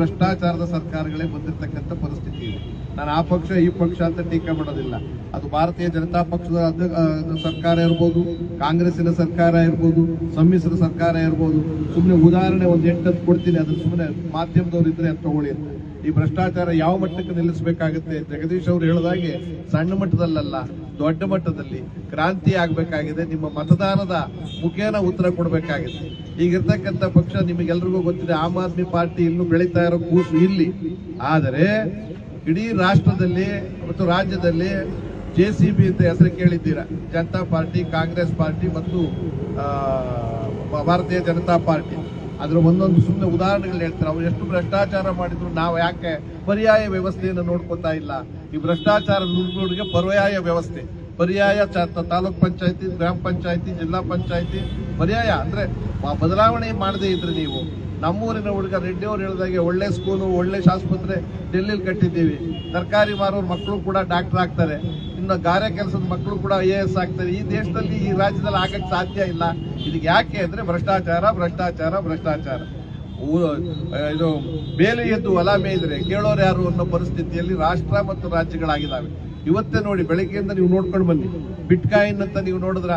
ಭ್ರಷ್ಟಾಚಾರದ ಸರ್ಕಾರಗಳೇ ಬಂದಿರತಕ್ಕಂಥ ಪರಿಸ್ಥಿತಿ ಇದೆ. ನಾನು ಆ ಪಕ್ಷ, ಈ ಪಕ್ಷ ಅಂತ ಟೀಕೆ ಮಾಡೋದಿಲ್ಲ. ಅದು ಭಾರತೀಯ ಜನತಾ ಪಕ್ಷದ ಸರ್ಕಾರ ಇರ್ಬೋದು, ಕಾಂಗ್ರೆಸ್ಸಿನ ಸರ್ಕಾರ ಇರ್ಬೋದು, ಸಮ್ಮಿಶ್ರ ಸರ್ಕಾರ ಇರ್ಬೋದು. ಸುಮ್ಮನೆ ಉದಾಹರಣೆ ಒಂದು ಎಂಟತ್ತು ಕೊಡ್ತೀನಿ. ಅದ್ರ ಸುಮ್ಮನೆ ಮಾಧ್ಯಮದವ್ರು ಇದ್ರೆ ಅದು ತಗೊಳ್ಳಿ ಈ ಭ್ರಷ್ಟಾಚಾರ ಯಾವ ಮಟ್ಟಕ್ಕೆ ನಿಲ್ಲಿಸಬೇಕಾಗುತ್ತೆ? ಜಗದೀಶ್ ಅವರು ಹೇಳಿದಾಗೆ ಸಣ್ಣ ಮಟ್ಟದಲ್ಲಲ್ಲ. ದೊಡ್ಡ ಮಟ್ಟದಲ್ಲಿ ಕ್ರಾಂತಿ ಆಗಬೇಕಾಗಿದೆ, ನಿಮ್ಮ ಮತದಾನದ ಮುಖೇನ ಉತ್ತರ ಕೊಡಬೇಕಾಗಿದೆ. ಈಗಿರ್ತಕ್ಕಂಥ ಪಕ್ಷ ನಿಮಗೆಲ್ರಿಗೂ ಗೊತ್ತಿದೆ, ಆಮ್ ಆದ್ಮಿ ಪಾರ್ಟಿ ಇನ್ನು ಬೆಳೀತಾ ಇರೋ ಕೂಸು ಇಲ್ಲಿ. ಆದರೆ ಇಡೀ ರಾಷ್ಟ್ರದಲ್ಲಿ ಮತ್ತು ರಾಜ್ಯದಲ್ಲಿ ಜೆ ಸಿ ಬಿ ಅಂತ ಹೆಸರು ಕೇಳಿದ್ದೀರಾ? ಜನತಾ ಪಾರ್ಟಿ, ಕಾಂಗ್ರೆಸ್ ಪಾರ್ಟಿ ಮತ್ತು ಭಾರತೀಯ ಜನತಾ ಪಾರ್ಟಿ. ಅದ್ರ ಒಂದೊಂದು ಸುಮ್ಮನೆ ಉದಾಹರಣೆಗಳು ಹೇಳ್ತಾರೆ. ಅವ್ರು ಎಷ್ಟು ಭ್ರಷ್ಟಾಚಾರ ಮಾಡಿದ್ರು, ನಾವು ಯಾಕೆ ಪರ್ಯಾಯ ವ್ಯವಸ್ಥೆಯನ್ನು ನೋಡ್ಕೊತಾ ಇಲ್ಲ? ಈ ಭ್ರಷ್ಟಾಚಾರ ನುಡಿಗೆ ಪರ್ಯಾಯ ವ್ಯವಸ್ಥೆ. ಪರ್ಯಾಯ ತಾಲೂಕ್ ಪಂಚಾಯತಿ, ಗ್ರಾಮ ಪಂಚಾಯತಿ, ಜಿಲ್ಲಾ ಪಂಚಾಯತಿ ಪರ್ಯಾಯ. ಅಂದ್ರೆ ಬದಲಾವಣೆ ಮಾಡದೇ ಇದ್ರೆ ನೀವು. ನಮ್ಮೂರಿನ ಹುಡುಗ ರೆಡ್ಡಿ ಅವ್ರು ಹೇಳಿದಾಗೆ ಒಳ್ಳೆ ಸ್ಕೂಲು ಒಳ್ಳೆ ಆಸ್ಪತ್ರೆ ಡೆಲ್ಲಿಲಿ ಕಟ್ಟಿದ್ದೀವಿ. ಸರ್ಕಾರಿ ಮಾರೋರು ಮಕ್ಕಳು ಕೂಡ ಡಾಕ್ಟರ್ ಆಗ್ತಾರೆ. ಇನ್ನು ಗಾರೆ ಕೆಲಸದ ಮಕ್ಕಳು ಕೂಡ ಐ ಎ ಎಸ್ ಆಗ್ತಾರೆ. ಈ ದೇಶದಲ್ಲಿ, ಈ ರಾಜ್ಯದಲ್ಲಿ ಆಗಕ್ಕೆ ಸಾಧ್ಯ ಇಲ್ಲ. ಇದಕ್ಕೆ ಯಾಕೆ ಅಂದ್ರೆ ಭ್ರಷ್ಟಾಚಾರ ಭ್ರಷ್ಟಾಚಾರ ಭ್ರಷ್ಟಾಚಾರ. ಇದು ಬೇಲಿ ಎದ್ದು ಹೊಲ ಮೇಯಿದ್ರೆ ಕೇಳೋರು ಯಾರು ಅನ್ನೋ ಪರಿಸ್ಥಿತಿಯಲ್ಲಿ ರಾಷ್ಟ್ರ ಮತ್ತು ರಾಜ್ಯಗಳಾಗಿದ್ದಾವೆ. ಇವತ್ತೇ ನೋಡಿ, ಬೆಳಗ್ಗೆಯಿಂದ ನೀವು ನೋಡ್ಕೊಂಡು ಬನ್ನಿ. ಬಿಟ್ಕಾಯಿನ್ ಅಂತ ನೀವು ನೋಡಿದ್ರ?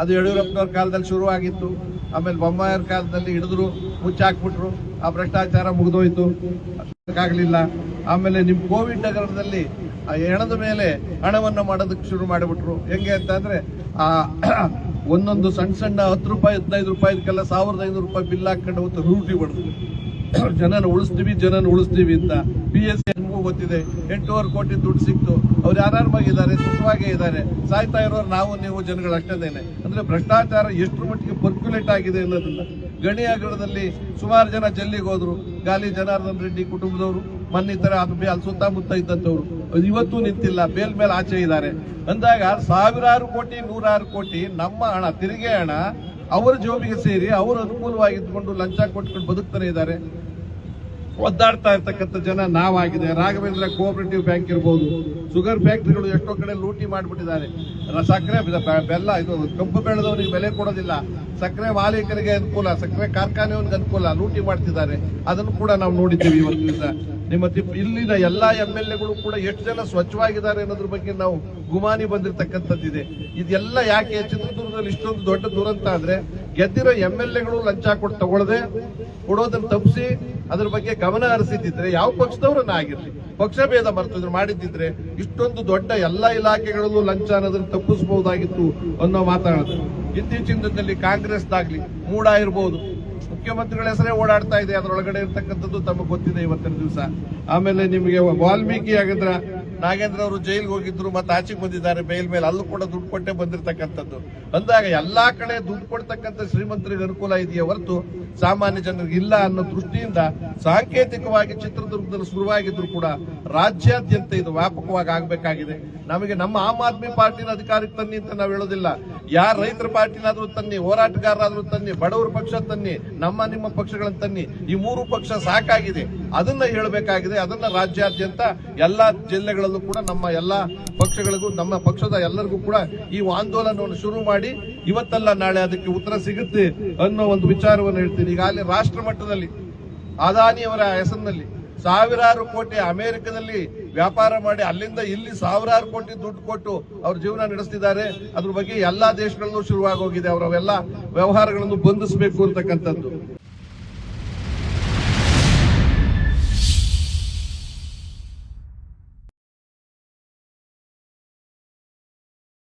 ಅದು ಯಡಿಯೂರಪ್ಪನವ್ರ ಕಾಲದಲ್ಲಿ ಶುರುವಾಗಿತ್ತು. ಆಮೇಲೆ ಬೊಮ್ಮಾಯರ ಕಾಲದಲ್ಲಿ ಹಿಡಿದ್ರು. ಮುಚ್ಚಾಕ್ಬಿಟ್ರು. ಆ ಭ್ರಷ್ಟಾಚಾರ ಮುಗಿದೋಯ್ತು. ಆಗಲಿಲ್ಲ ಆಮೇಲೆ ನಿಮ್ ಕೋವಿಡ್ ನಗರದಲ್ಲಿ, ಆ ಹೆಣದ ಮೇಲೆ ಹಣವನ್ನು ಮಾಡೋದಕ್ಕೆ ಶುರು ಮಾಡಿಬಿಟ್ರು. ಹೆಂಗೆ ಅಂತ ಅಂದ್ರೆ, ಆ ಒಂದೊಂದು ಸಣ್ಣ ಸಣ್ಣ ಹತ್ತು ರೂಪಾಯಿ, ಹದಿನೈದು ರೂಪಾಯಿದಕ್ಕೆಲ್ಲ ಸಾವಿರದ ಐನೂರು ರೂಪಾಯಿ ಬಿಲ್ ಹಾಕೊಂಡು ಅವತ್ತು ರೂಟಿ ಬಡಿದ್ರು. ಜನನ ಉಳಿಸ್ತೀವಿ ಜನನ ಉಳಿಸ್ತೀವಿ ಅಂತ. ಪಿ ಎಸ್ ನಿಮಗೂ ಗೊತ್ತಿದೆ ಎಂಟೂವರೆ ಕೋಟಿ ದುಡ್ಡು ಸಿಕ್ತು. ಅವ್ರು ಇದ್ದಾರೆ, ಸುಖವಾಗೇ ಇದ್ದಾರೆ, ಸಾಯ್ತಾ ಇರೋರು ನಾವು, ನೀವು ಜನಗಳು ಅಷ್ಟೇನೆ ಅಂದ್ರೆ ಭ್ರಷ್ಟಾಚಾರ ಎಷ್ಟು ಮಟ್ಟಿಗೆ ಪರ್ಕ್ಯುಲೇಟ್ ಆಗಿದೆ ಅನ್ನೋದನ್ನ. ಗಣಿ ಸುಮಾರು ಜನ ಜಲ್ಲಿಗೆ ಹೋದ್ರು. ಗಾಲಿ ಜನಾರ್ದನ್ ರೆಡ್ಡಿ ಕುಟುಂಬದವರು, ಮನ್ನಿತರ ಅದು ಸುತ್ತಮುತ್ತ ಇದ್ದಂಥವ್ರು. ಇವತ್ತೂ ನಿಂತಿಲ್ಲ, ಬೇಲ್ ಮೇಲೆ ಆಚೆ ಇದ್ದಾರೆ. ಅಂದಾಗ ಸಾವಿರಾರು ಕೋಟಿ, ನೂರಾರು ಕೋಟಿ ನಮ್ಮ ಹಣ, ತೆರಿಗೆ ಹಣ, ಅವರ ಜೋಬಿಗೆ ಸೇರಿ ಅವರು ಅನುಕೂಲವಾಗಿದ್ದುಕೊಂಡು ಲಂಚ ಕೊಟ್ಕೊಂಡು ಬದುಕ್ತಾನೆ ಇದ್ದಾರೆ. ಒದ್ದಾಡ್ತಾ ಇರ್ತಕ್ಕಂಥ ಜನ ನಾವಾಗಿದೆ. ರಾಘವೇಂದ್ರ ಕೋಆಪರೇಟಿವ್ ಬ್ಯಾಂಕ್ ಇರ್ಬೋದು. ಶುಗರ್ ಫ್ಯಾಕ್ಟ್ರಿಗಳು ಎಷ್ಟೋ ಕಡೆ ಲೂಟಿ ಮಾಡಿಬಿಟ್ಟಿದ್ದಾರೆ. ಸಕ್ಕರೆ ಬೆಲ್ಲ ಇದು ಕಬ್ಬು ಬೆಳೆದವರಿಗೆ ಬೆಲೆ ಕೊಡೋದಿಲ್ಲ. ಸಕ್ಕರೆ ಮಾಲೀಕರಿಗೆ ಅನುಕೂಲ, ಸಕ್ಕರೆ ಕಾರ್ಖಾನೆಯವನಿಗೆ ಅನುಕೂಲ ಲೂಟಿ ಮಾಡ್ತಿದ್ದಾರೆ. ಅದನ್ನು ಕೂಡ ನಾವು ನೋಡಿದ್ದೀವಿ ಇವತ್ತು ದಿವಸ. ನಿಮ್ಮ ಇಲ್ಲಿನ ಎಲ್ಲಾ ಎಂ ಎಲ್ ಎಗಳು ಕೂಡ ಎಷ್ಟು ಜನ ಸ್ವಚ್ಛವಾಗಿದ್ದಾರೆ ಅನ್ನೋದ್ರ ಬಗ್ಗೆ ನಾವು ಗುಮಾನಿ ಬಂದಿರತಕ್ಕಂಥದ್ದಿದೆ. ಇದೆಲ್ಲ ಯಾಕೆ ಚಿತ್ರದುರ್ಗದಲ್ಲಿ ಇಷ್ಟೊಂದು ದೊಡ್ಡ ದುರಂತ ಅಂದ್ರೆ ಗೆದ್ದಿರೋ ಎಂ ಎಲ್ ಎಗಳು ಲಂಚ ಕೊಟ್ಟು ತಗೊಳ್ಳದೆ ಕೊಡೋದನ್ನ ತಪ್ಪಿಸಿ ಅದ್ರ ಬಗ್ಗೆ ಗಮನ ಹರಿಸಿದ್ದಿದ್ರೆ ಯಾವ ಪಕ್ಷದವ್ರನ್ನ ಆಗಿರ್ಲಿ ಪಕ್ಷ ಭೇದ ಮರ್ತಿದ್ರು ಮಾಡಿದ್ದಿದ್ರೆ ಇಷ್ಟೊಂದು ದೊಡ್ಡ ಎಲ್ಲಾ ಇಲಾಖೆಗಳಲ್ಲೂ ಲಂಚ ಅನ್ನೋದನ್ನ ತಪ್ಪಿಸಬಹುದಾಗಿತ್ತು ಅನ್ನೋ ಮಾತಾಡೋದು. ಇತ್ತೀಚಿನ ದಿನದಲ್ಲಿ ಕಾಂಗ್ರೆಸ್ದಾಗ್ಲಿ ಮೂಡ ಇರ್ಬೋದು. ಮುಖ್ಯಮಂತ್ರಿಗಳ ಹೆಸರೇ ಓಡಾಡ್ತಾ ಇದೆ, ಅದರೊಳಗಡೆ ಇರ್ತಕ್ಕಂಥದ್ದು ತಮಗೆ ಗೊತ್ತಿದೆ ಇವತ್ತಿನ ದಿವಸ. ಆಮೇಲೆ ನಿಮಗೆ ವಾಲ್ಮೀಕಿ ಆಗಿದ್ರ ನಾಗೇಂದ್ರ ಅವರು ಜೈಲಿಗೆ ಹೋಗಿದ್ರು, ಮತ್ತೆ ಆಚೆಗೆ ಬಂದಿದ್ದಾರೆ, ಬೇಲ್ ಮೇಲೆ ಅಲ್ಲೂ ಕೂಡ ದುಡ್ಡು ಕೊಟ್ಟೆ ಬಂದಿರತಕ್ಕಂಥದ್ದು. ಅಂದಾಗ ಎಲ್ಲಾ ಕಡೆ ದುಡ್ಡು ಕೊಡ್ತಕ್ಕಂಥ ಶ್ರೀಮಂತರಿಗೆ ಅನುಕೂಲ ಇದೆಯೇ ಹೊರತು ಸಾಮಾನ್ಯ ಜನರಿಗೆ ಇಲ್ಲ ಅನ್ನೋ ದೃಷ್ಟಿಯಿಂದ ಸಾಂಕೇತಿಕವಾಗಿ ಚಿತ್ರದುರ್ಗದಲ್ಲಿ ಶುರುವಾಗಿದ್ರು ಕೂಡ ರಾಜ್ಯಾದ್ಯಂತ ಇದು ವ್ಯಾಪಕವಾಗಿ ಆಗಬೇಕಾಗಿದೆ. ನಮಗೆ ನಮ್ಮ ಆಮ್ ಆದ್ಮಿ ಪಾರ್ಟಿನ ಅಧಿಕಾರಕ್ಕೆ ತನ್ನಿ ಅಂತ ನಾವು ಹೇಳೋದಿಲ್ಲ. ಯಾರ ರೈತರ ಪಾರ್ಟಿನಾದ್ರೂ ತನ್ನಿ, ಹೋರಾಟಗಾರರಾದ್ರೂ ತನ್ನಿ, ಬಡವರ ಪಕ್ಷ ತನ್ನಿ, ನಮ್ಮ ನಿಮ್ಮ ಪಕ್ಷಗಳನ್ನು ತನ್ನಿ, ಈ ಮೂರು ಪಕ್ಷ ಸಾಕಾಗಿದೆ. ಅದನ್ನ ಹೇಳಬೇಕಾಗಿದೆ, ಅದನ್ನ ರಾಜ್ಯಾದ್ಯಂತ ಎಲ್ಲಾ ಜಿಲ್ಲೆಗಳಲ್ಲೂ ಕೂಡ ನಮ್ಮ ಎಲ್ಲಾ ಪಕ್ಷಗಳಿಗೂ, ನಮ್ಮ ಪಕ್ಷದ ಎಲ್ಲರಿಗೂ ಕೂಡ ಈ ಆಂದೋಲನವನ್ನು ಶುರು ಮಾಡಿ ಇವತ್ತಲ್ಲ ನಾಳೆ ಅದಕ್ಕೆ ಉತ್ತರ ಸಿಗುತ್ತೆ ಅನ್ನೋ ಒಂದು ವಿಚಾರವನ್ನು ಹೇಳ್ತೀನಿ ಈಗಾಗಲೇ ರಾಷ್ಟ್ರ ಮಟ್ಟದಲ್ಲಿ ಅದಾನಿಯವರ ಹೆಸರಿನಲ್ಲಿ ಸಾವಿರಾರು ಕೋಟಿ ಅಮೆರಿಕದಲ್ಲಿ ವ್ಯಾಪಾರ ಮಾಡಿ ಅಲ್ಲಿಂದ ಇಲ್ಲಿ ಸಾವಿರಾರು ಕೋಟಿ ದುಡ್ಡು ಕೊಟ್ಟು ಅವ್ರ ಜೀವನ ನಡೆಸ್ತಿದ್ದಾರೆ. ಅದ್ರ ಬಗ್ಗೆ ಎಲ್ಲಾ ದೇಶಗಳಲ್ಲೂ ಶುರುವಾಗೋಗಿದೆ. ಅವರವೆಲ್ಲ ವ್ಯವಹಾರಗಳನ್ನು ಬಂಧಿಸಬೇಕು ಅಂತಕ್ಕಂಥದ್ದು.